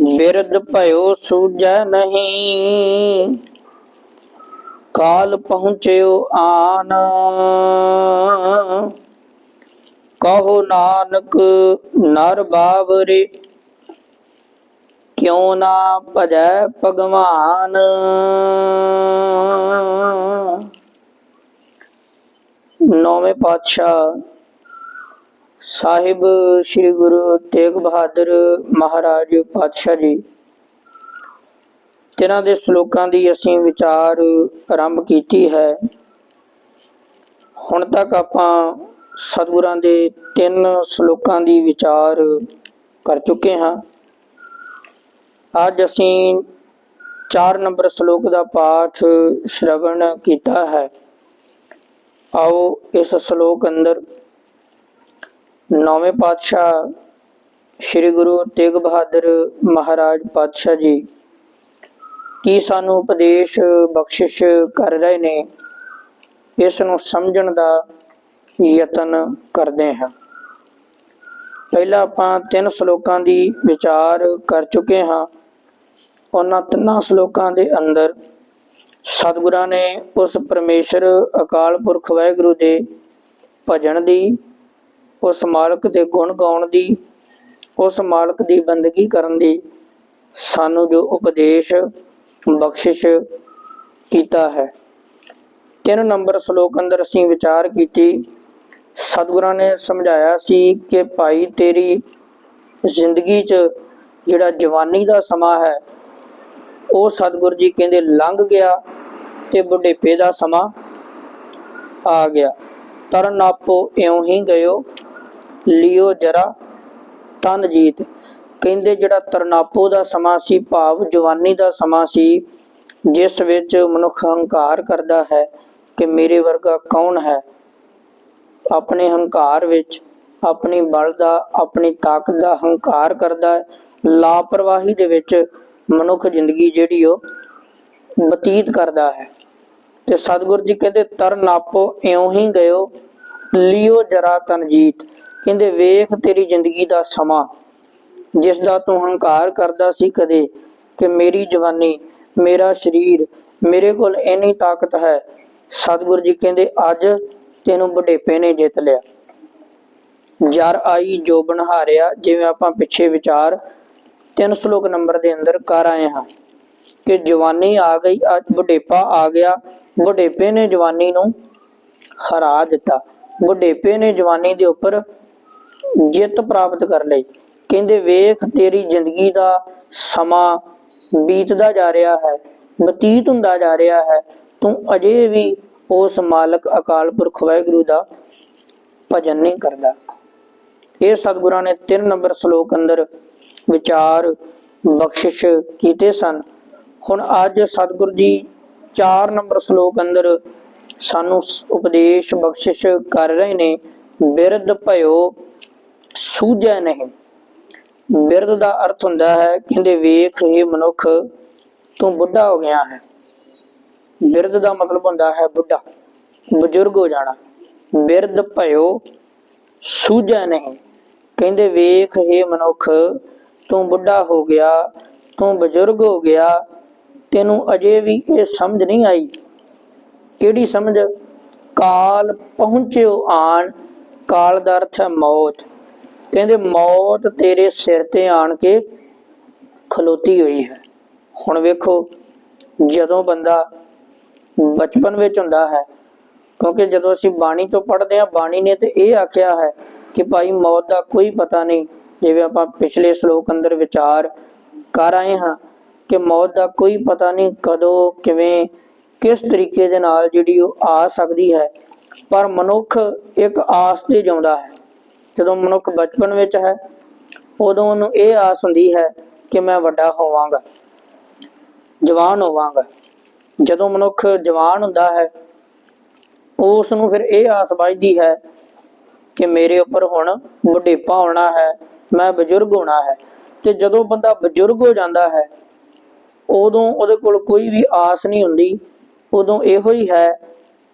ਬਿਰਧ ਭਇਓ ਸੂਝੈ ਨਹੀਂ। ਕਾਲ ਪਹੁੰਚਿਓ ਆਨ। ਕਹੋ ਨਾਨਕ, ਨਰ ਬਾਵਰੇ, ਕਿਉ ਨਾ ਭਜੈ ਭਗਵਾਨ? ਨੌਵੇਂ ਪਾਤਸ਼ਾਹ ਸਾਹਿਬ ਸ੍ਰੀ ਗੁਰੂ ਤੇਗ ਬਹਾਦਰ ਮਹਾਰਾਜ ਪਾਤਸ਼ਾਹ ਜੀ। ਤਿਨਾਂ ਦੇ ਸ਼ਲੋਕਾਂ ਦੀ ਅਸੀਂ ਵਿਚਾਰ ਆਰੰਭ ਕੀਤੀ ਹੈ। ਹੁਣ ਤੱਕ ਆਪਾਂ ਸਤਿਗੁਰਾਂ ਦੇ ਤਿੰਨ ਸ਼ਲੋਕਾਂ ਦੀ ਵਿਚਾਰ ਕਰ ਚੁੱਕੇ ਹਾਂ। ਅੱਜ ਅਸੀਂ 4 ਨੰਬਰ ਸ਼ਲੋਕ ਦਾ ਪਾਠ ਸ਼ਰਵਣ ਕੀਤਾ ਹੈ। ਆਓ ਇਸ ਸ਼ਲੋਕ ਅੰਦਰ ਨੌਵੇਂ ਪਾਤਸ਼ਾਹ ਸ੍ਰੀ ਗੁਰੂ ਤੇਗ ਬਹਾਦਰ ਮਹਾਰਾਜ ਪਾਤਸ਼ਾਹ ਜੀ ਕੀ ਸਾਨੂੰ ਉਪਦੇਸ਼, ਬਖਸ਼ਿਸ਼ ਕਰ ਰਹੇ ਨੇ, ਇਸ ਨੂੰ ਸਮਝਣ ਦਾ ਯਤਨ ਕਰਦੇ ਹਾਂ। ਪਹਿਲਾਂ ਆਪਾਂ ਤਿੰਨ ਸ਼ਲੋਕਾਂ ਦੀ ਵਿਚਾਰ ਕਰ ਚੁੱਕੇ ਹਾਂ। ਉਹਨਾਂ ਤਿੰਨਾਂ ਸ਼ਲੋਕਾਂ ਦੇ ਅੰਦਰ ਸਤਿਗੁਰਾਂ ਨੇ ਉਸ ਪਰਮੇਸ਼ਰ ਅਕਾਲ ਪੁਰਖ ਵਾਹਿਗੁਰੂ ਦੇ ਭਜਨ ਦੀ ਉਸ ਮਾਲਕ ਦੇ ਗੁਣ ਗਾਉਣ ਦੀ, ਉਸ ਮਾਲਕ ਦੀ ਬੰਦਗੀ ਕਰਨ ਦੀ ਸਾਨੂੰ ਜੋ ਉਪਦੇਸ਼, ਬਖਸ਼ਿਸ਼ ਕੀਤਾ ਹੈ। ਤਿੰਨ ਨੰਬਰ ਸ਼ਲੋਕ ਅੰਦਰ ਅਸੀਂ ਵਿਚਾਰ ਕੀਤੀ। ਸਤਿਗੁਰਾਂ ਨੇ ਸਮਝਾਇਆ ਸੀ ਕਿ ਭਾਈ ਤੇਰੀ ਜ਼ਿੰਦਗੀ 'ਚ ਜਿਹੜਾ ਜਵਾਨੀ ਦਾ ਸਮਾਂ ਹੈ, ਉਹ ਸਤਿਗੁਰ ਜੀ ਕਹਿੰਦੇ ਲੰਘ ਗਿਆ ਤੇ ਬੁਢੇਪੇ ਦਾ ਸਮਾਂ ਆ ਗਿਆ। ਤਰਨ ਆਪੋ ਇਉਂ ਹੀ ਗਇਓ ਲਿਓ ਜਰਾ ਤਨਜੀਤ ਕਹਿੰਦੇ ਜਿਹੜਾ ਤਰਨਾਪੋ ਦਾ ਸਮਾਂ ਸੀ, ਭਾਵ ਜਵਾਨੀ ਦਾ ਸਮਾਂ ਸੀ, ਜਿਸ ਵਿੱਚ ਮਨੁੱਖ ਹੰਕਾਰ ਕਰਦਾ ਹੈ ਕਿ ਮੇਰੇ ਵਰਗਾ ਕੌਣ ਹੈ? ਆਪਣੇ ਹੰਕਾਰ ਵਿੱਚ ਆਪਣੀ ਬਲ ਦਾ, ਆਪਣੀ ਤਾਕਤ ਦਾ ਹੰਕਾਰ ਕਰਦਾ ਹੈ। ਲਾਪਰਵਾਹੀ ਦੇ ਵਿੱਚ ਮਨੁੱਖ ਜ਼ਿੰਦਗੀ ਜਿਹੜੀ ਉਹ ਬਤੀਤ ਕਰਦਾ ਹੈ। ਤੇ ਸਤਿਗੁਰ ਜੀ ਕਹਿੰਦੇ ਤਰਨ ਆਪੋ ਇਉਂ ਹੀ ਗਇਓ, ਲਿਓ ਜਰਾ ਤਨਜੀਤ ਕਹਿੰਦੇ, ਵੇਖ ਤੇਰੀ ਜ਼ਿੰਦਗੀ ਦਾ ਸਮਾਂ ਜਿਸ ਦਾ ਤੂੰ ਹੰਕਾਰ ਕਰਦਾ ਸੀ ਕਦੇ, ਕਿ ਮੇਰੀ ਜਵਾਨੀ, ਮੇਰਾ ਸਰੀਰ, ਮੇਰੇ ਕੋਲ ਇੰਨੀ ਤਾਕਤ ਹੈ। ਸਤਿਗੁਰੂ ਜੀ ਕਹਿੰਦੇ, ਅੱਜ ਤੈਨੂੰ ਬੁਢੇਪੇ ਨੇ ਜਿੱਤ ਲਿਆ। ਜਰ ਆਈ ਜੋ ਬਨਹਾਰਿਆ ਜਿਵੇਂ ਆਪਾਂ ਪਿੱਛੇ ਵਿਚਾਰ ਤਿੰਨ ਸ਼ਲੋਕ ਨੰਬਰ ਦੇ ਅੰਦਰ ਕਰ ਆਏ ਹਾਂ, ਕਿ ਜਵਾਨੀ ਆ ਗਈ, ਅੱਜ ਬੁਢੇਪਾ ਆ ਗਿਆ। ਬੁਢੇਪੇ ਨੇ ਜਵਾਨੀ ਨੂੰ ਹਰਾ ਦਿੱਤਾ। ਬੁਢੇਪੇ ਨੇ ਜਵਾਨੀ ਦੇ ਉੱਪਰ ਜਿੱਤ ਪ੍ਰਾਪਤ ਕਰ ਲਈ। ਕਹਿੰਦੇ, ਵੇਖ, ਤੇਰੀ ਜ਼ਿੰਦਗੀ ਦਾ ਸਮਾਂ ਬੀਤਦਾ ਜਾ ਰਿਹਾ ਹੈ, ਬਤੀਤ ਹੁੰਦਾ ਜਾ ਰਿਹਾ ਹੈ। ਤੂੰ ਅਜੇ ਵੀ ਉਸ ਮਾਲਕ, ਅਕਾਲ ਪੁਰਖ ਵਾਹਿਗੁਰੂ ਦਾ ਭਜਨ ਨਹੀਂ ਕਰਦਾ। ਇਹ ਸਤਿਗੁਰਾਂ ਨੇ 3 ਨੰਬਰ ਸ਼ਲੋਕ ਅੰਦਰ ਵਿਚਾਰ, ਬਖਸ਼ਿਸ਼ ਕੀਤੇ ਸਨ। ਹੁਣ ਅੱਜ ਸਤਿਗੁਰ ਜੀ 4 ਨੰਬਰ ਸ਼ਲੋਕ ਅੰਦਰ ਸਾਨੂੰ ਉਪਦੇਸ਼, ਬਖਸ਼ਿਸ਼ ਕਰ ਰਹੇ ਨੇ, ਬਿਰਧ ਭਇਓ ਸੂਝੈ ਨਹੀਂ। ਬਿਰਧ ਦਾ ਅਰਥ ਹੁੰਦਾ ਹੈ, ਕਹਿੰਦੇ ਵੇਖ ਇਹ ਮਨੁੱਖ ਤੂੰ ਬੁੱਢਾ ਹੋ ਗਿਆ ਹੈ। ਬਿਰਧ ਦਾ ਮਤਲਬ ਹੁੰਦਾ ਹੈ ਬੁੱਢਾ, ਬਜ਼ੁਰਗ ਹੋ ਜਾਣਾ। ਬਿਰਧ ਭਇਓ, ਸੂਝੈ ਨਹੀਂ। ਕਹਿੰਦੇ ਵੇਖ ਇਹ ਮਨੁੱਖ ਤੂੰ ਬੁੱਢਾ ਹੋ ਗਿਆ, ਤੂੰ ਬਜ਼ੁਰਗ ਹੋ ਗਿਆ, ਤੈਨੂੰ ਅਜੇ ਵੀ ਇਹ ਸਮਝ ਨਹੀਂ ਆਈ। ਕਿਹੜੀ ਸਮਝ? ਕਾਲ ਪਹੁੰਚਿਓ ਆਣ, ਕਾਲ ਦਾ ਅਰਥ ਹੈ ਮੌਤ। ਕਹਿੰਦੇ ਮੌਤ ਤੇਰੇ ਸਿਰ ਤੇ ਆਣ ਕੇ ਖਲੋਤੀ ਹੋਈ ਹੈ। ਹੁਣ ਵੇਖੋ, ਜਦੋਂ ਬੰਦਾ ਬਚਪਨ ਵਿੱਚ ਹੁੰਦਾ ਹੈ, ਕਿਉਂਕਿ ਜਦੋਂ ਅਸੀਂ ਬਾਣੀ ਤੋਂ ਪੜ੍ਹਦੇ ਹਾਂ, ਬਾਣੀ ਨੇ ਤੇ ਇਹ ਆਖਿਆ ਹੈ ਕਿ ਭਾਈ ਮੌਤ ਦਾ ਕੋਈ ਪਤਾ ਨਹੀਂ, ਜਿਵੇਂ ਆਪਾਂ ਪਿਛਲੇ ਸ਼ਲੋਕ ਅੰਦਰ ਵਿਚਾਰ ਕਰ ਆਏ ਹਾਂ ਕਿ ਮੌਤ ਦਾ ਕੋਈ ਪਤਾ ਨਹੀਂ ਕਦੋਂ, ਕਿਵੇਂ, ਕਿਸ ਤਰੀਕੇ ਦੇ ਨਾਲ ਜਿਹੜੀ ਉਹ ਆ ਸਕਦੀ ਹੈ। ਪਰ ਮਨੁੱਖ ਇੱਕ ਆਸ ਤੇ ਜਿਉਂਦਾ ਹੈ। ਜਦੋਂ ਮਨੁੱਖ ਬਚਪਨ ਵਿੱਚ ਹੈ, ਉਦੋਂ ਉਹਨੂੰ ਇਹ ਆਸ ਹੁੰਦੀ ਹੈ ਕਿ ਮੈਂ ਵੱਡਾ ਹੋਵਾਂਗਾ, ਜਵਾਨ ਹੋਵਾਂਗਾ। ਜਦੋਂ ਮਨੁੱਖ ਜਵਾਨ ਹੁੰਦਾ ਹੈ ਉਸ ਨੂੰ ਫਿਰ ਇਹ ਆਸ ਵੱਜਦੀ ਹੈ ਕਿ ਮੇਰੇ ਉੱਪਰ ਹੁਣ ਬੁਢੇਪਾ ਆਉਣਾ ਹੈ, ਮੈਂ ਬਜ਼ੁਰਗ ਹੋਣਾ ਹੈ। ਤੇ ਜਦੋਂ ਬੰਦਾ ਬਜ਼ੁਰਗ ਹੋ ਜਾਂਦਾ ਹੈ, ਉਦੋਂ ਉਹਦੇ ਕੋਲ ਕੋਈ ਵੀ ਆਸ ਨਹੀਂ ਹੁੰਦੀ, ਉਦੋਂ ਇਹੋ ਹੀ ਹੈ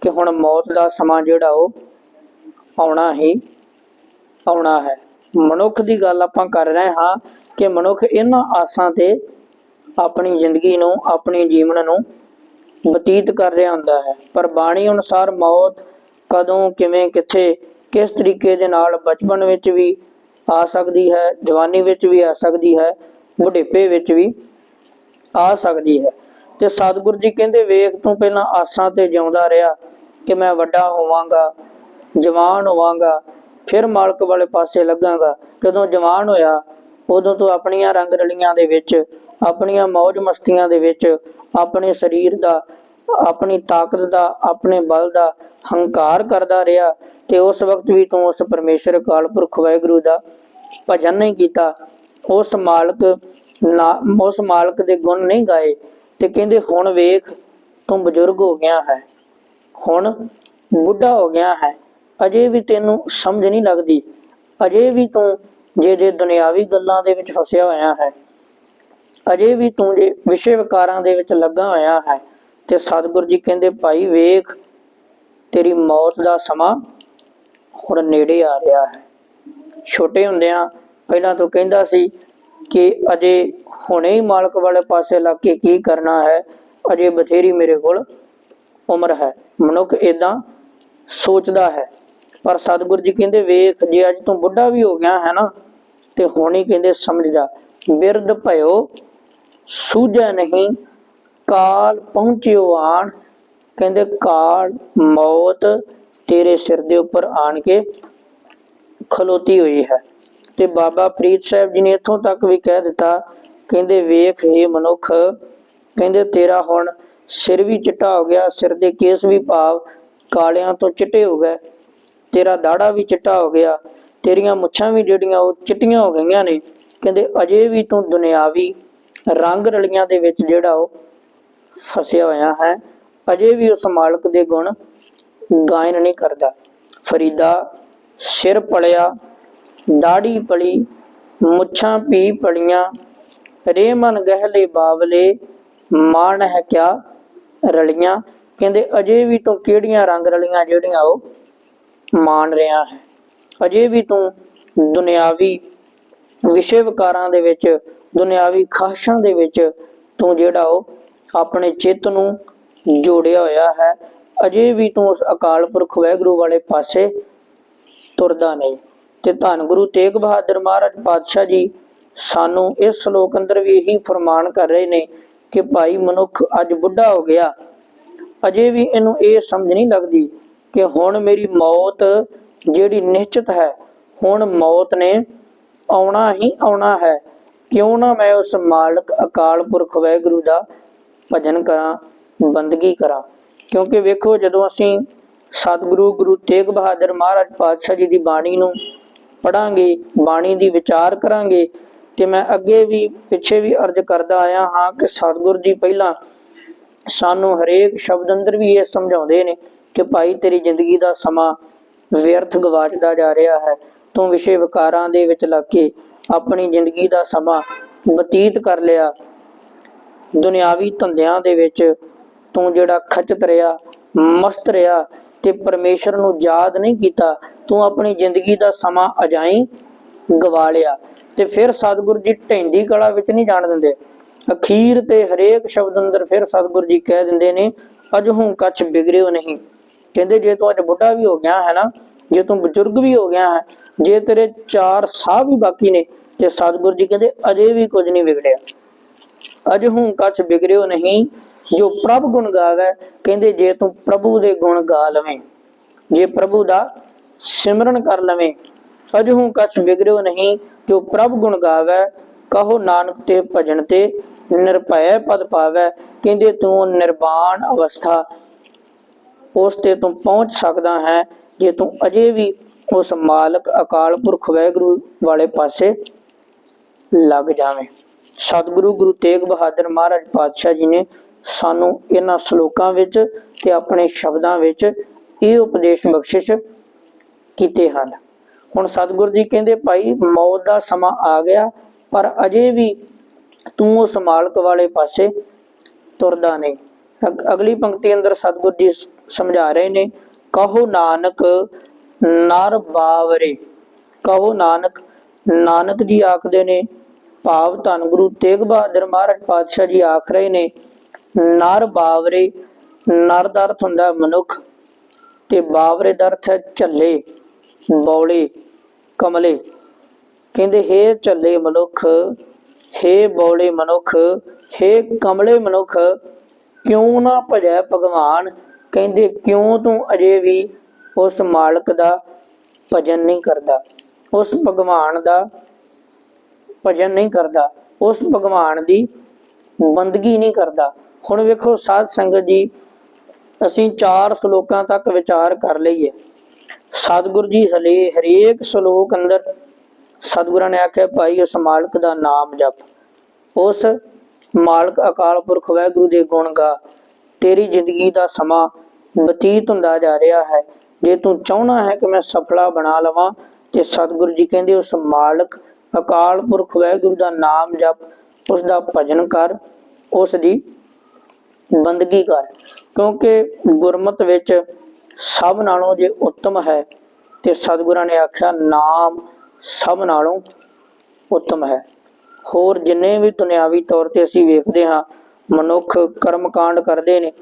ਕਿ ਹੁਣ ਮੌਤ ਦਾ ਸਮਾਂ ਜਿਹੜਾ ਉਹ ਆਉਣਾ ਹੀ ਆਉਣਾ ਹੈ। ਮਨੁੱਖ ਦੀ ਗੱਲ ਆਪਾਂ ਕਰ ਰਹੇ ਹਾਂ ਕਿ ਮਨੁੱਖ ਇਹਨਾਂ ਆਸਾਂ ਤੇ ਆਪਣੀ ਜ਼ਿੰਦਗੀ ਨੂੰ, ਆਪਣੇ ਜੀਵਨ ਨੂੰ ਬਤੀਤ ਕਰ ਰਿਹਾ ਹੁੰਦਾ ਹੈ। ਪਰ ਬਾਣੀ ਅਨੁਸਾਰ ਮੌਤ ਕਦੋਂ, ਕਿਵੇਂ, ਕਿੱਥੇ, ਕਿਸ ਤਰੀਕੇ ਦੇ ਨਾਲ ਬਚਪਨ ਵਿੱਚ ਵੀ ਆ ਸਕਦੀ ਹੈ, ਜਵਾਨੀ ਵਿੱਚ ਵੀ ਆ ਸਕਦੀ ਹੈ, ਬੁਢੇਪੇ ਵਿੱਚ ਵੀ ਆ ਸਕਦੀ ਹੈ। ਤੇ ਸਤਿਗੁਰੂ ਜੀ ਕਹਿੰਦੇ, ਵੇਖ, ਤੂੰ ਪਹਿਲਾਂ ਆਸਾਂ ਤੇ ਜਿਉਂਦਾ ਰਿਹਾ ਕਿ ਮੈਂ ਵੱਡਾ ਹੋਵਾਂਗਾ, ਜਵਾਨ ਹੋਵਾਂਗਾ ਫਿਰ ਮਾਲਕ ਵਾਲੇ ਪਾਸੇ ਲੱਗਾਂਗਾ। ਜਦੋਂ ਜਵਾਨ ਹੋਇਆ, ਉਦੋਂ ਤੂੰ ਆਪਣੀਆਂ ਰੰਗ ਰਲੀਆਂ ਦੇ ਵਿੱਚ, ਆਪਣੀਆਂ ਮौज ਮਸਤੀਆਂ ਦੇ ਵਿੱਚ, ਆਪਣੇ ਸਰੀਰ ਦਾ, ਆਪਣੀ ਤਾਕਤ ਦਾ, ਆਪਣੇ ਬਲ ਦਾ ਹੰਕਾਰ ਕਰਦਾ ਰਿਹਾ ਤੇ ਉਸ ਵਕਤ ਵੀ ਤੂੰ ਉਸ ਪਰਮੇਸ਼ਰ ਅਕਾਲ ਪੁਰਖ ਵਾਹਿਗੁਰੂ ਦਾ ਭਜਨ ਨਹੀਂ ਕੀਤਾ। ਉਸ ਮਾਲਕ ਨਾ, ਉਸ ਮਾਲਕ ਦੇ ਗੁਣ ਨਹੀਂ ਗਾਏ ਤੇ ਕਹਿੰਦੇ, ਹੁਣ ਵੇਖ, ਤੂੰ ਬਜ਼ੁਰਗ ਹੋ ਗਿਆ ਹੈ। ਹੁਣ ਬੁੱਢਾ ਹੋ ਗਿਆ ਹੈ। ਅਜੇ ਵੀ ਤੈਨੂੰ ਸਮਝ ਨਹੀਂ ਲੱਗਦੀ। ਅਜੇ ਵੀ ਤੂੰ ਜੇ ਜੇ ਦੁਨਿਆਵੀ ਗੱਲਾਂ ਦੇ ਵਿੱਚ ਫਸਿਆ ਹੋਇਆ ਹੈ। ਅਜੇ ਵੀ ਤੂੰ ਜੇ ਵਿਸ਼ੇ ਵਿਕਾਰਾਂ ਦੇ ਵਿੱਚ ਲੱਗਾ ਹੋਇਆ ਹੈ ਤੇ ਸਤਿਗੁਰੂ ਜੀ ਕਹਿੰਦੇ, ਭਾਈ ਵੇਖ, ਤੇਰੀ ਮੌਤ ਦਾ ਸਮਾਂ ਹੁਣ ਨੇੜੇ ਆ ਰਿਹਾ ਹੈ। ਛੋਟੇ ਹੁੰਦਿਆਂ ਪਹਿਲਾਂ ਤੋਂ ਕਹਿੰਦਾ ਸੀ ਕਿ ਅਜੇ ਹੁਣੇ ਹੀ ਮਾਲਕ ਵਾਲੇ ਪਾਸੇ ਲੱਗ ਕੇ ਕੀ ਕਰਨਾ ਹੈ? ਅਜੇ ਬਥੇਰੀ ਮੇਰੇ ਕੋਲ ਉਮਰ ਹੈ। ਮਨੁੱਖ ਇਦਾਂ ਸੋਚਦਾ ਹੈ। ਪਰ ਸਤਿਗੁਰੂ ਜੀ ਕਹਿੰਦੇ, ਵੇਖ, ਜੇ ਅੱਜ ਤੂੰ ਬੁੱਢਾ ਵੀ ਹੋ ਗਿਆ ਹੈ ਨਾ, ਤੇ ਹੁਣ ਹੀ ਕਹਿੰਦੇ, ਸਮਝ ਜਾ। ਬਿਰਧ ਭਇਓ, ਸੂਝੈ ਨਹੀਂ, ਕਾਲ ਪਹੁੰਚਿਓ ਆਣ। ਕਹਿੰਦੇ, ਕਾਲ, ਮੌਤ ਤੇਰੇ ਸਿਰ ਦੇ ਉੱਪਰ ਆਣ ਕੇ ਖਲੋਤੀ ਹੋਈ ਹੈ। ਤੇ ਬਾਬਾ ਫਰੀਦ ਸਾਹਿਬ ਜੀ ਨੇ ਇੱਥੋਂ ਤੱਕ ਵੀ ਕਹਿ ਦਿੱਤਾ, ਕਹਿੰਦੇ, ਵੇਖ ਇਹ ਮਨੁੱਖ, ਕਹਿੰਦੇ, ਤੇਰਾ ਹੁਣ ਸਿਰ ਵੀ ਚਿੱਟਾ ਹੋ ਗਿਆ, ਸਿਰ ਦੇ ਕੇਸ ਵੀ ਭਾਵ ਕਾਲਿਆਂ ਤੋਂ ਚਿੱਟੇ ਹੋ ਗਏ। ਤੇਰਾ ਦਾੜਾ ਵੀ ਚਿੱਟਾ ਹੋ ਗਿਆ, ਤੇਰੀਆਂ ਮੁੱਛਾਂ ਵੀ ਜਿਹੜੀਆਂ ਉਹ ਚਿੱਟੀਆਂ ਹੋ ਗਈਆਂ ਨੇ, ਕਹਿੰਦੇ ਅਜੇ ਵੀ ਤੂੰ ਦੁਨਿਆਵੀ ਰੰਗ ਰਲੀਆਂ ਦੇ ਵਿੱਚ ਜਿਹੜਾ ਉਹ ਫਸਿਆ ਹੋਇਆ ਹੈ, ਅਜੇ ਵੀ ਉਸ ਮਾਲਕ ਦੇ ਗੁਣ ਗਾਇਨ ਨਹੀਂ ਕਰਦਾ। ਫਰੀਦਾ, ਸਿਰ ਪੜਿਆ ਦਾੜੀ ਪਲੀ, ਮੁੱਛਾਂ ਪੀ ਪੜੀਆਂ ਰੇ ਮਨ ਗਹਿਲੇ ਬਾਵਲੇ, ਮਾਣ ਹੈ ਕਿਆ ਰਲੀਆਂ, ਕਹਿੰਦੇ ਅਜੇ ਵੀ ਤੂੰ ਕਿਹੜੀਆਂ ਰੰਗ ਰਲੀਆਂ ਜਿਹੜੀਆਂ ਉਹ ਮਾਣ ਰਿਹਾ ਹੈ। ਅਜੇ ਵੀ ਤੂੰ ਦੁਨਿਆਵੀ ਵਿਸ਼ੇ ਵਿਕਾਰਾਂ ਦੇ ਵਿੱਚ, ਦੁਨਿਆਵੀ ਖਾਸ਼ਾਂ ਦੇ ਵਿੱਚ ਤੂੰ ਜਿਹੜਾ ਉਹ ਆਪਣੇ ਚਿੱਤ ਨੂੰ ਜੋੜਿਆ ਹੋਇਆ ਹੈ। ਅਜੇ ਵੀ ਤੂੰ ਉਸ ਅਕਾਲ ਪੁਰਖ ਵਾਹਿਗੁਰੂ ਵਾਲੇ ਪਾਸੇ ਤੁਰਦਾ ਨਹੀਂ। ਤੇ ਧੰਨ ਗੁਰੂ ਤੇਗ ਬਹਾਦਰ ਮਹਾਰਾਜ ਪਾਤਸ਼ਾਹ ਜੀ ਸਾਨੂੰ ਇਸ ਸ਼ਲੋਕ ਅੰਦਰ ਵੀ ਇਹੀ ਫਰਮਾਨ ਕਰ ਰਹੇ ਨੇ ਕਿ ਭਾਈ ਮਨੁੱਖ ਅੱਜ ਬੁੱਢਾ ਹੋ ਗਿਆ। ਅਜੇ ਵੀ ਇਹਨੂੰ ਇਹ ਸਮਝ ਨਹੀਂ ਲੱਗਦੀ ਕਿ ਹੁਣ ਮੇਰੀ ਮੌਤ ਜਿਹੜੀ ਨਿਸ਼ਚਿਤ ਹੈ, ਹੁਣ ਮੌਤ ਨੇ ਆਉਣਾ ਹੀ ਆਉਣਾ ਹੈ। ਕਿਉਂ ਨਾ ਮੈਂ ਉਸ ਮਾਲਕ ਅਕਾਲ ਪੁਰਖ ਵਾਹਿਗੁਰੂ ਦਾ ਭਜਨ ਕਰਾਂ, ਬੰਦਗੀ ਕਰਾਂ। ਕਿਉਂਕਿ ਵੇਖੋ, ਜਦੋਂ ਅਸੀਂ ਸਤਿਗੁਰੂ ਗੁਰੂ ਤੇਗ ਬਹਾਦਰ ਮਹਾਰਾਜ ਪਾਤਸ਼ਾਹ ਜੀ ਦੀ ਬਾਣੀ ਨੂੰ ਪੜਾਂਗੇ ਬਾਣੀ ਦੀ ਵਿਚਾਰ ਕਰਾਂਗੇ, ਤੇ ਮੈਂ ਅੱਗੇ ਵੀ, ਪਿੱਛੇ ਵੀ ਅਰਜ਼ ਕਰਦਾ ਆਇਆ ਹਾਂ ਕਿ ਸਤਿਗੁਰੂ ਜੀ ਪਹਿਲਾਂ ਸਾਨੂੰ ਹਰੇਕ ਸ਼ਬਦ ਅੰਦਰ ਵੀ ਇਹ ਸਮਝਾਉਂਦੇ ਨੇ ਕਿ ਭਾਈ ਤੇਰੀ ਜ਼ਿੰਦਗੀ ਦਾ ਸਮਾਂ ਵਿਅਰਥ ਗਵਾਚਦਾ ਜਾ ਰਿਹਾ ਹੈ। ਤੂੰ ਵਿਸ਼ੇ ਵਿਕਾਰਾਂ ਦੇ ਵਿੱਚ ਲੱਗ ਕੇ ਆਪਣੀ ਜ਼ਿੰਦਗੀ ਦਾ ਸਮਾਂ ਬਤੀਤ ਕਰ ਲਿਆ। ਦੁਨਿਆਵੀ ਧੰਦਿਆਂ ਦੇ ਵਿੱਚ ਤੂੰ ਜਿਹੜਾ ਖਚਤ ਰਿਹਾ, ਮਸਤ ਰਿਹਾ ਤੇ ਪਰਮੇਸ਼ਰ ਨੂੰ ਯਾਦ ਨਹੀਂ ਕੀਤਾ, ਤੂੰ ਆਪਣੀ ਜ਼ਿੰਦਗੀ ਦਾ ਸਮਾਂ ਅਜਾਈ ਗਵਾ ਲਿਆ। ਤੇ ਫਿਰ ਸਤਿਗੁਰ ਜੀ ਢੈਂਦੀ ਕਲਾ ਵਿੱਚ ਨਹੀਂ ਜਾਣ ਦਿੰਦੇ। ਅਖੀਰ ਤੇ ਹਰੇਕ ਸ਼ਬਦ ਅੰਦਰ ਫਿਰ ਸਤਿਗੁਰੂ ਜੀ ਕਹਿ ਦਿੰਦੇ ਨੇ, ਅਜਹੂ ਕੱਚ ਬਿਗੜਿਓ ਨਹੀਂ। ਕਹਿੰਦੇ ਜੇ ਤੂੰ ਅੱਜ ਬੁੱਢਾ ਵੀ ਹੋ ਗਿਆ ਹੈ ਨਾ, ਜੇ ਤੂੰ ਬਜ਼ੁਰਗ ਵੀ ਹੋ ਗਿਆ ਹੈ, ਜੇ ਤੇਰੇ ਚਾਰ ਸਾਹ ਵੀ ਬਾਕੀ ਨੇ, ਤੇ ਸਤਿਗੁਰੂ ਜੀ ਕਹਿੰਦੇ ਅਜੇ ਵੀ ਕੁਝ ਨਹੀਂ ਵਿਗੜਿਆ। ਅਜ ਹੂੰ ਕੱਚ ਬਿਗੜਿਓ ਨਹੀਂ, ਜੋ ਪ੍ਰਭ ਗੁਣ ਗਾਵੇ, ਕਹਿੰਦੇ ਜੇ ਤੂੰ ਪ੍ਰਭੂ ਦੇ ਗੁਣ ਗਾ ਲਵੇਂ, ਜੇ ਪ੍ਰਭੂ ਦਾ ਸਿਮਰਨ ਕਰ ਲਵੇਂ, ਅਜ ਹੂੰ ਕਛ ਬਿਗੜਿਓ ਨਹੀਂ, ਜੋ ਪ੍ਰਭ ਗੁਣ ਗਾਵੇ, ਕਹੋ ਨਾਨਕ ਤੇ ਭਜਨ ਤੇ ਨਿਰਭੈ ਪਦ ਪਾਵੇ, ਕਹਿੰਦੇ ਤੂੰ ਨਿਰਵਾਣ ਅਵਸਥਾ ਉਸ ਤੇ ਤੂੰ ਪਹੁੰਚ ਸਕਦਾ ਹੈ ਜੇ ਤੂੰ ਅਜੇ ਵੀ ਉਸ ਮਾਲਕ ਅਕਾਲ ਪੁਰਖ ਵਾਹਿਗੁਰੂ ਵਾਲੇ ਪਾਸੇ ਲੱਗ ਜਾਵੇਂ। ਸਤਿਗੁਰੂ ਗੁਰੂ ਤੇਗ ਬਹਾਦਰ ਮਹਾਰਾਜ ਪਾਤਸ਼ਾਹ ਜੀ ਨੇ ਸਾਨੂੰ ਇਹਨਾਂ ਸ਼ਲੋਕਾਂ ਵਿੱਚ ਤੇ ਆਪਣੇ ਸ਼ਬਦਾਂ ਵਿੱਚ ਇਹ ਉਪਦੇਸ਼ ਬਖਸ਼ਿਸ਼ ਕੀਤੇ ਹਨ। ਹੁਣ ਸਤਿਗੁਰੂ ਜੀ ਕਹਿੰਦੇ, ਭਾਈ, ਮੌਤ ਦਾ ਸਮਾਂ ਆ ਗਿਆ, ਪਰ ਅਜੇ ਵੀ ਤੂੰ ਉਸ ਮਾਲਕ ਵਾਲੇ ਪਾਸੇ ਤੁਰਦਾ ਨਹੀਂ। ਅਗਲੀ ਪੰਕਤੀ ਅੰਦਰ ਸਤਿਗੁਰ ਜੀ ਸਮਝਾ ਰਹੇ ਨੇ, ਕਹੋ ਨਾਨਕ, ਨਰ ਬਾਵਰੇ। ਕਹੋ ਨਾਨਕ ਨਾਨਕ ਜੀ ਆਖਦੇ ਨੇ, ਭਾਵ ਧੰਨ ਗੁਰੂ ਤੇਗ ਬਹਾਦਰ ਮਹਾਰਾਜ ਪਾਤਸ਼ਾਹ ਜੀ ਆਖ ਰਹੇ ਨੇ, ਨਰ ਬਾਵਰੇ, ਨਰ ਦਾ ਅਰਥ ਹੁੰਦਾ ਮਨੁੱਖ, ਤੇ ਬਾਵਰੇ ਦਾ ਅਰਥ ਹੈ ਝੱਲੇ, ਬੌਲੇ, ਕਮਲੇ। ਕਹਿੰਦੇ, ਹੇ ਝੱਲੇ ਮਨੁੱਖ, ਹੇ ਬੌਲੇ ਮਨੁੱਖ, ਹੇ ਕਮਲੇ ਮਨੁੱਖ, ਕਿਉਂ ਨਾ ਭਜੈ ਭਗਵਾਨ ਕਹਿੰਦੇ, ਕਿਉਂ ਤੂੰ ਅਜੇ ਵੀ ਉਸ ਮਾਲਕ ਦਾ ਭਜਨ ਨਹੀਂ ਕਰਦਾ? ਉਸ ਭਗਵਾਨ ਦਾ ਭਜਨ ਨਹੀਂ ਕਰਦਾ? ਉਸ ਭਗਵਾਨ ਦੀ ਬੰਦਗੀ ਨਹੀਂ ਕਰਦਾ? ਹੁਣ ਵੇਖੋ, ਸਾਧ ਸੰਗਤ ਜੀ, ਅਸੀਂ ਚਾਰ ਸ਼ਲੋਕਾਂ ਤੱਕ ਵਿਚਾਰ ਕਰ ਲਈਏ। ਸਤਿਗੁਰੂ ਜੀ, ਹਲੇ ਹਰੇਕ ਸ਼ਲੋਕ ਅੰਦਰ ਸਤਿਗੁਰਾਂ ਨੇ ਆਖਿਆ, ਭਾਈ, ਉਸ ਮਾਲਕ ਦਾ ਨਾਮ ਜਪ। ਉਸ ਮਾਲਕ ਅਕਾਲ ਪੁਰਖ ਵਾਹਿਗੁਰੂ ਦੇ ਗੁਣ ਗਾ। ਤੇਰੀ ਜ਼ਿੰਦਗੀ ਦਾ ਸਮਾਂ ਬਤੀਤ ਹੁੰਦਾ ਜਾ ਰਿਹਾ ਹੈ। ਜੇ ਤੂੰ ਚਾਹਣਾ ਹੈ ਕਿ ਮੈਂ ਸਫਲਾ ਬਣਾ ਲਵਾਂ, ਤੇ ਸਤਿਗੁਰੂ ਜੀ ਕਹਿੰਦੇ ਉਸ ਮਾਲਕ, ਅਕਾਲ ਪੁਰਖ ਵਾਹਿਗੁਰੂ ਦਾ ਨਾਮ ਜਪ ਉਸ ਦਾ ਭਜਨ ਕਰ ਉਸ ਦੀ ਬੰਦਗੀ ਕਰ। ਕਿਉਂਕਿ ਗੁਰਮਤ ਵਿੱਚ ਸਭ ਨਾਲੋਂ ਜੇ ਉੱਤਮ ਹੈ, ਤੇ ਸਤਿਗੁਰਾਂ ਨੇ ਆਖਿਆ, ਨਾਮ ਸਭ ਨਾਲੋਂ ਉੱਤਮ ਹੈ। ਹੋਰ ਜਿੰਨੇ ਵੀ ਦੁਨਿਆਵੀ ਤੌਰ ਤੇ ਅਸੀਂ ਵੇਖਦੇ ਹਾਂ ਮਨੁੱਖ ਕਰਮਕਾਂਡ ਕਰਦੇ ਨੇ।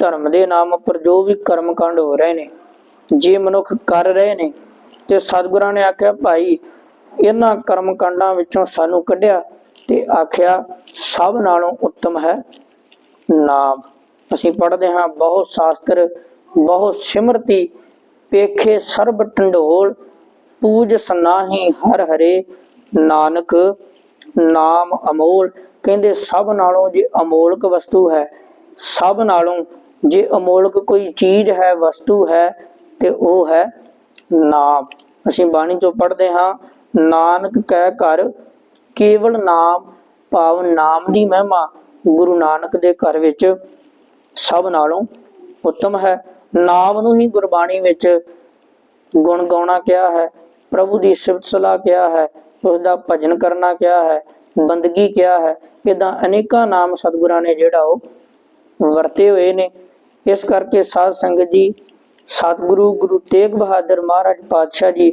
ਧਰਮ ਦੇ ਨਾਮ ਉੱਪਰ ਜੋ ਵੀ ਕਰਮਕਾਂਡ ਹੋ ਰਹੇ ਨੇ, ਜੇ ਮਨੁੱਖ ਕਰ ਰਹੇ ਨੇ, ਤੇ ਸਤਿਗੁਰਾਂ ਨੇ ਆਖਿਆ, ਭਾਈ, ਇਹਨਾਂ ਕਰਮਕਾਂਡਾਂ ਵਿੱਚੋਂ ਸਾਨੂੰ ਕੱਢਿਆ ਤੇ ਆਖਿਆ, ਸਭ ਨਾਲੋਂ ਉੱਤਮ ਹੈ ਨਾਮ। ਅਸੀਂ ਪੜ੍ਹਦੇ ਹਾਂ, ਬਹੁਤ ਸ਼ਾਸਤਰ, ਬਹੁਤ ਸਿਮਰਤੀ, ਪੇਖੇ ਸਰਬ ਟੰਡੋਲ ਪੂਜ ਸਨਾਹੀ ਹਰ ਹਰੇ, ਨਾਨਕ, ਨਾਮ ਅਮੋਲ ਕਹਿੰਦੇ ਸਭ ਨਾਲੋਂ ਜੇ ਅਮੋਲਕ ਵਸਤੂ ਹੈ, ਸਭ ਨਾਲੋਂ ਜੇ ਅਮੋਲਕ ਕੋਈ ਚੀਜ਼ ਹੈ, ਵਸਤੂ ਹੈ, ਤੇ ਉਹ ਹੈ ਨਾਮ। ਅਸੀਂ ਬਾਣੀ ਚੋਂ ਪੜ੍ਹਦੇ ਹਾਂ, ਨਾਨਕ ਕਹਿ ਕਰ ਕੇਵਲ ਨਾਮ ਭਾਵ ਨਾਮ ਦੀ ਮਹਿਮਾ ਗੁਰੂ ਨਾਨਕ ਦੇ ਘਰ ਵਿੱਚ ਸਭ ਨਾਲੋਂ ਉੱਤਮ ਹੈ। ਨਾਮ ਨੂੰ ਹੀ ਗੁਰਬਾਣੀ ਵਿੱਚ ਗੁਣ ਗਾਉਣਾ ਕਿਹਾ ਹੈ, ਪ੍ਰਭੂ ਦੀ ਸਿਫਤ ਸਲਾਹ ਕਿਹਾ ਹੈ ਉਸ ਦਾ ਭਜਨ ਕਰਨਾ ਕਿਹਾ ਹੈ ਬੰਦਗੀ ਕਿਹਾ ਹੈ। ਇਦਾਂ ਅਨੇਕਾਂ ਨਾਮ ਸਤਿਗੁਰਾਂ ਨੇ ਜਿਹੜਾ ਉਹ ਵਰਤੇ ਹੋਏ ਨੇ। ਇਸ ਕਰਕੇ ਸਾਧ ਸੰਗਤ ਜੀ, ਸਤਿਗੁਰੂ ਗੁਰੂ ਤੇਗ ਬਹਾਦਰ ਮਹਾਰਾਜ ਪਾਤਸ਼ਾਹ ਜੀ,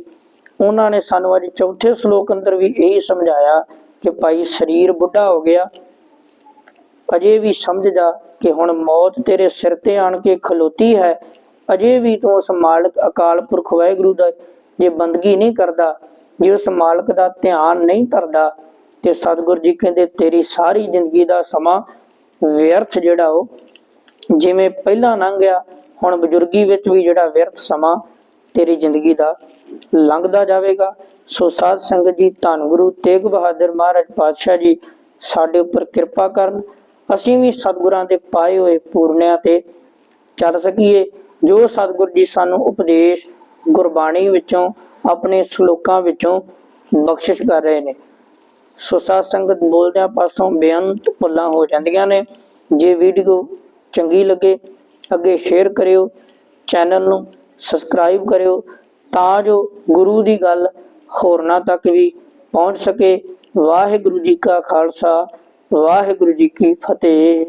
ਉਹਨਾਂ ਨੇ ਸਾਨੂੰ ਅੱਜ ਚੌਥੇ ਸ਼ਲੋਕ ਅੰਦਰ ਵੀ ਇਹੀ ਸਮਝਾਇਆ ਕਿ ਭਾਈ ਸਰੀਰ ਬੁੱਢਾ ਹੋ ਗਿਆ। ਅਜੇ ਵੀ ਸਮਝ ਜਾ ਕਿ ਹੁਣ ਮੌਤ ਤੇਰੇ ਸਿਰ ਤੇ ਆਣ ਕੇ ਖਲੋਤੀ ਹੈ। ਅਜੇ ਵੀ ਤੂੰ ਉਸ ਮਾਲਕ ਅਕਾਲ ਪੁਰਖ ਵਾਹਿਗੁਰੂ ਦਾ ਜੇ ਬੰਦਗੀ ਨਹੀਂ ਕਰਦਾ, ਜੇ ਉਸ ਮਾਲਕ ਦਾ ਧਿਆਨ ਨਹੀਂ ਧਰਦਾ ਤੇ ਸਤਿਗੁਰ ਜੀ ਕਹਿੰਦੇ, ਤੇਰੀ ਸਾਰੀ ਜ਼ਿੰਦਗੀ ਦਾ ਸਮਾਂ ਵਿਅਰਥ ਜਿਹੜਾ ਉਹ, ਜਿਵੇਂ ਪਹਿਲਾਂ ਲੰਘ ਗਿਆ, ਹੁਣ ਬਜ਼ੁਰਗੀ ਵਿੱਚ ਵੀ ਜਿਹੜਾ ਵਿਅਰਥ ਸਮਾਂ ਤੇਰੀ ਜ਼ਿੰਦਗੀ ਦਾ ਲੰਘਦਾ ਜਾਵੇਗਾ। ਸੋ ਸਾਧ ਸੰਗਤ ਜੀ, ਧੰਨ ਗੁਰੂ ਤੇਗ ਬਹਾਦਰ ਮਹਾਰਾਜ ਪਾਤਸ਼ਾਹ ਜੀ, ਸਾਡੇ ਉੱਪਰ ਕਿਰਪਾ ਕਰਨ। ਅਸੀਂ ਵੀ ਸਤਿਗੁਰਾਂ ਦੇ ਪਾਏ ਹੋਏ ਪੂਰਨਿਆਂ ਤੇ ਚੱਲ ਸਕੀਏ, ਜੋ ਸਤਿਗੁਰ ਜੀ ਸਾਨੂੰ ਉਪਦੇਸ਼ ਗੁਰਬਾਣੀ ਵਿੱਚੋਂ, ਆਪਣੇ ਸ਼ਲੋਕਾਂ ਵਿੱਚੋਂ ਬਖਸ਼ਿਸ਼ ਕਰ ਰਹੇ ਨੇ। ਸੋ ਸਾਧ ਸੰਗਤ ਬੋਲਦਿਆਂ ਪਾਸੋਂ ਬੇਅੰਤ ਭੁੱਲਾਂ ਹੋ ਜਾਂਦੀਆਂ ਨੇ। ਜੇ ਵੀਡੀਓ ਚੰਗੀ ਲੱਗੇ, ਅੱਗੇ ਸ਼ੇਅਰ ਕਰਿਓ ਚੈਨਲ ਨੂੰ ਸਬਸਕ੍ਰਾਈਬ ਕਰਿਓ, ਤਾਂ ਜੋ ਗੁਰੂ ਦੀ ਗੱਲ ਹੋਰਨਾਂ ਤੱਕ ਵੀ ਪਹੁੰਚ ਸਕੇ। ਵਾਹਿਗੁਰੂ ਜੀ ਕਾ ਖਾਲਸਾ, ਵਾਹਿਗੁਰੂ ਜੀ ਕੀ ਫਤਿਹ।